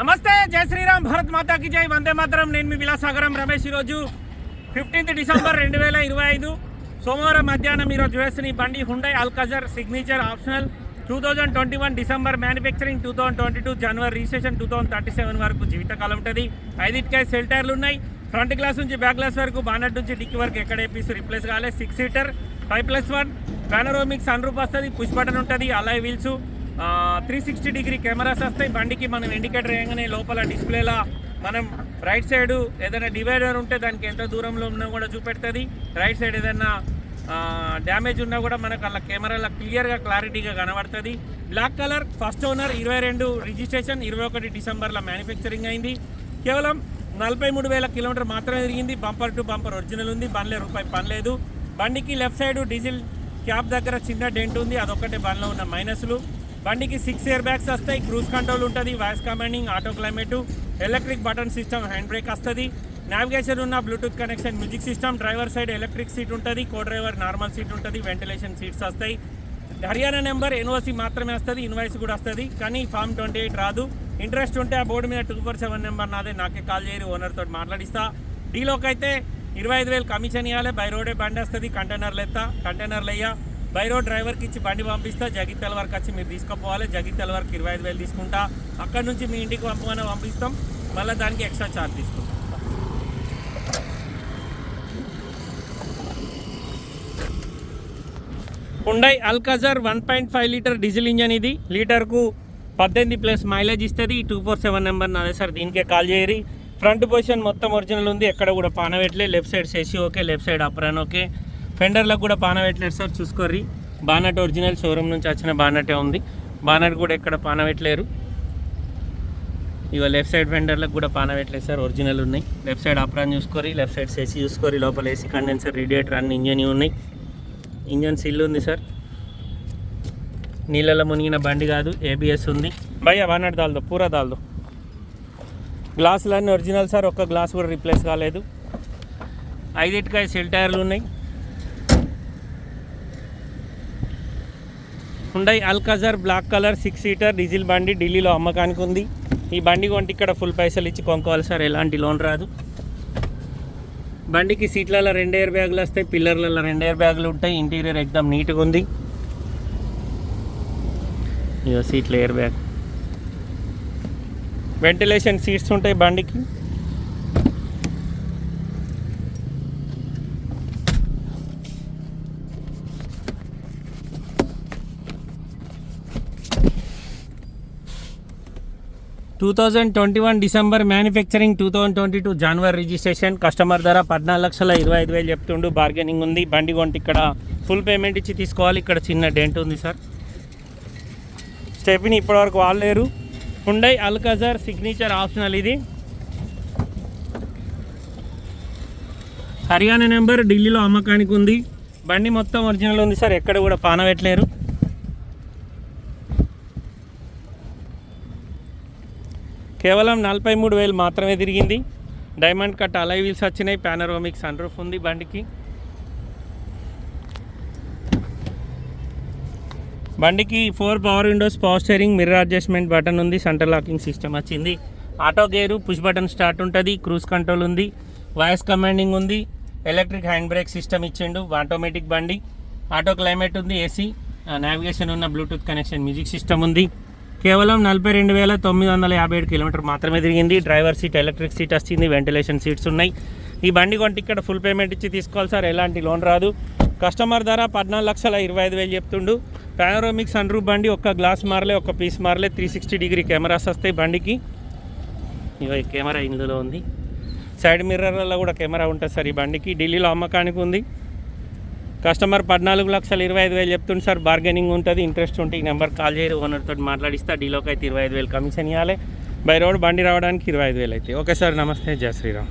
నమస్తే జై శ్రీరామ్ భారత్ మాతాకి జై వందే మాతరం. నేను మీ విలాసాగరం రమేష్ ఈరోజు ఫిఫ్టీన్త్ డిసెంబర్ రెండు వేల ఇరవై ఐదు సోమవారం మధ్యాహ్నం ఈరోజు వేసిన ఈ బండి Hyundai Alcazar signature optional two thousand twenty one December manufacturing two thousand twenty two జనవరి registration two thousand thirty seven వరకు జీవితకాలం ఉంటుంది. ఐదింటికాయ సెల్ టైర్లు ఉన్నాయి. ఫ్రంట్ గ్లాస్ నుంచి బ్యాక్ గ్లాస్ వరకు బానట్ నుంచి డిక్కి వరకు ఎక్కడ పీస్ రిప్లేస్ కావాలి six seater five plus one panoramic sunroof వస్తుంది పుష్ బటన్ ఉంటుంది alloy wheels three sixty degree cameras వస్తాయి. బండికి మనం ఇండికేటర్ వేయగానే లోపల డిస్ప్లేలా మనం రైట్ సైడ్ ఏదైనా డివైడర్ ఉంటే దానికి ఎంత దూరంలో ఉన్నా కూడా చూపెడుతుంది. రైట్ సైడ్ ఏదైనా డ్యామేజ్ ఉన్నా కూడా మనకు అలా కెమెరాలో క్లియర్గా క్లారిటీగా కనబడుతుంది. బ్లాక్ కలర్ ఫస్ట్ ఓనర్ ఇరవై రెండు రిజిస్ట్రేషన్ ఇరవై ఒకటి డిసెంబర్లో మ్యానుఫ్యాక్చరింగ్ అయింది. కేవలం నలభై మూడు వేల కిలోమీటర్ మాత్రమే తిరిగింది. బంపర్ టు బంపర్ ఒరిజినల్ ఉంది. బండ్లే రూపాయి పనిలేదు బండికి లెఫ్ట్ సైడ్ డీజిల్ క్యాబ్ దగ్గర చిన్న డెంట్ ఉంది. అదొక్కటే బండ్లో ఉన్న మైనస్లు. బండికి సిక్స్ ఇయర్ బ్యాగ్స్ వస్తాయి క్రూజ్ కంట్రోల్ ఉంటుంది voice commanding auto climate electric button system hand brake వస్తుంది. నావిగేషన్ ఉన్న Bluetooth connection music system driver side electric seat ఉంటుంది కో డ్రైవర్ నార్మల్ సీట్ ఉంటుంది వెంటిలేషన్ సీట్స్ వస్తాయి. హర్యానా నెంబర్ ఎన్ఓసి మాత్రమే వస్తుంది invoice కూడా వస్తుంది కానీ ఫామ్ ట్వంటీ ఎయిట్ రాదు. ఇంట్రెస్ట్ ఉంటే ఆ బోర్డు మీద టూ ఫోర్ సెవెన్ నెంబర్ నాదే నాకే కాల్ చేయరు ఓనర్తో మాట్లాడిస్తా. డీలోకి అయితే ఇరవై ఐదు వేలు కమిషన్ ఇవ్వాలి బై రోడే బండి వస్తుంది కంటైనర్లు ఎత్తా కంటైనర్లు అయ్యా బై రోడ్ డ్రైవర్కి ఇచ్చి బండి పంపిస్తా. జగిత్యాల వరకు వచ్చి మీరు తీసుకుపోవాలి. జగిత్యాల వరకు ఇరవై ఐదు వేలు తీసుకుంటా. అక్కడ నుంచి మీ ఇంటికి పంపమని పంపిస్తాం. మళ్ళీ దానికి ఎక్స్ట్రా ఛార్జ్ తీసుకుంటాం. Hyundai Alcazar one point five litre diesel engine ఇది. లీటర్కు పద్దెనిమిది ప్లస్ మైలేజ్ ఇస్తుంది. టూ ఫోర్ సెవెన్ నెంబర్ నాదే సార్. దీనికే కాల్ చేయరి. ఫ్రంట్ పొజిషన్ మొత్తం ఒరిజినల్ ఉంది. ఎక్కడ కూడా పానవెట్లే. Left side సెసి okay left side apron okay. ఫెండర్లకు కూడా పానవెట్లేరు సార్ చూసుకోర్రి. బానట్ ఒరిజినల్ షోరూమ్ నుంచి వచ్చిన బానటే ఉంది. బానట్ కూడా ఎక్కడ పానవెట్లేరు ఇవ లెఫ్ట్ సైడ్ ఫెండర్లకు కూడా పానవెట్లేదు సార్ ఒరిజినల్ ఉన్నాయి. లెఫ్ట్ సైడ్ అప్రాన్ చూసుకోరి లెఫ్ట్ సైడ్ ఏసీ చూసుకోరి లోపల ఏసీ కండెన్సర్ రేడియేటర్ అన్ని ఇంజన్ ఉన్నాయి. ఇంజన్ సిల్ ఉంది సార్. నీళ్ళలో మునిగిన బండి కాదు ఏబిఎస్ ఉంది. భయ్య వానట్ దాల్దో పూరా దాల్దో. గ్లాసులన్నీ ఒరిజినల్ సార్ ఒక్క గ్లాస్ కూడా రీప్లేస్ కాలేదు. ఐదింటికాయ సెల్ టైర్లు ఉన్నాయి. Hyundai Alcazar black colour six seater diesel బండి ఢిల్లీలో అమ్మకానికి ఉంది. ఈ బండి కొంటే ఇక్కడ ఫుల్ పైసలు ఇచ్చి కొనుక్కోవాలి సార్ ఎలాంటి లోన్ రాదు. బండికి సీట్లలో రెండు ఎయిర్ బ్యాగులు వస్తాయి పిల్లర్లలో రెండు ఎయిర్ బ్యాగులు ఉంటాయి ఇంటీరియర్ ఎక్దమ్ నీట్గా ఉంది. ఇక సీట్ల ఎయిర్ బ్యాగ్. వెంటిలేషన్ సీట్స్ ఉంటాయి బండికి. Two thousand twenty one December manufacturing two thousand twenty two జనవరి రిజిస్ట్రేషన్ కస్టమర్ ధర పద్నాలుగు లక్షల ఇరవై ఐదు వేలు చెప్తుండు. బార్గెనింగ్ ఉంది. బండి కొంటే ఇక్కడ ఫుల్ పేమెంట్ ఇచ్చి తీసుకోవాలి. ఇక్కడ చిన్న డెంట్ ఉంది సార్ స్టెప్ని ఇప్పటివరకు వాడలేరు. హుండై అల్కజర్ సిగ్నేచర్ ఆప్షనల్ ఇది. హర్యానా నెంబర్ ఢిల్లీలో అమ్మకానికి ఉంది. బండి మొత్తం ఒరిజినల్ ఉంది సార్ ఎక్కడ కూడా పానబెట్టలేరు కేవలం నలభై మూడు వేలు మాత్రమే తిరిగింది. డైమండ్ కట్ అలై వీల్స్ వచ్చినాయి. పానరోమిక్ సన్ రూఫ్ ఉంది బండికి. బండికి four power windows power steering mirror adjustment button ఉంది. సెంటర్ లాకింగ్ సిస్టమ్ వచ్చింది. Auto gear push button start ఉంటుంది. క్రూజ్ కంట్రోల్ ఉంది. వాయిస్ కమాండింగ్ ఉంది. ఎలక్ట్రిక్ హ్యాండ్ బ్రేక్ సిస్టమ్ ఇచ్చిండు. ఆటోమేటిక్ బండి. ఆటో క్లైమేట్ ఉంది. ఏసీ నావిగేషన్ uh, ఉన్న బ్లూటూత్ కనెక్షన్ మ్యూజిక్ సిస్టమ్ ఉంది. కేవలం నలభై రెండు వేల తొమ్మిది వందల యాభై ఏడు కిలోమీటర్ మాత్రమే తిరిగింది. డ్రైవర్ సీట్ ఎలక్ట్రిక్ సీట్ వచ్చింది వెంటిలేషన్ సీట్స్ ఉన్నాయి. ఈ బండి కొంటే ఇక్కడ ఫుల్ పేమెంట్ ఇచ్చి తీసుకోవాలి సార్ ఎలాంటి లోన్ రాదు. కస్టమర్ ధర పద్నాలుగు లక్షల ఇరవై ఐదు వేలు చెప్తుండు. పానరోమిక్ సన్ రూఫ్ బండి ఒక్క గ్లాస్ మారలే ఒక పీస్ మారలే త్రీ సిక్స్టీ డిగ్రీ కెమెరాస్ వస్తాయి బండికి. ఇగో ఈ కెమెరా ఇందులో ఉంది. సైడ్ మిర్రర్లలో కూడా కెమెరా ఉంటుంది సార్ ఈ బండికి. ఢిల్లీలో అమ్మకానికి ఉంది. కస్టమర్ పద్నాలుగు లక్షల ఇరవై ఐదు వేలు చెప్తుంది సార్. బార్గెనింగ్ ఉంటుంది ఇంట్రెస్ట్ ఉంటే ఈ నెంబర్ కాల్ చేయరు ఓనర్ తోటి మాట్లాడిస్తా డీలోకి అయితే ఇరవై ఐదు వేలు కమిషన్ ఇవ్వాలి బై రోడ్ బండి రావడానికి ఇరవై ఐదు వేలు అయితే. ఓకే సార్ నమస్తే. జయ శ్రీరామ్.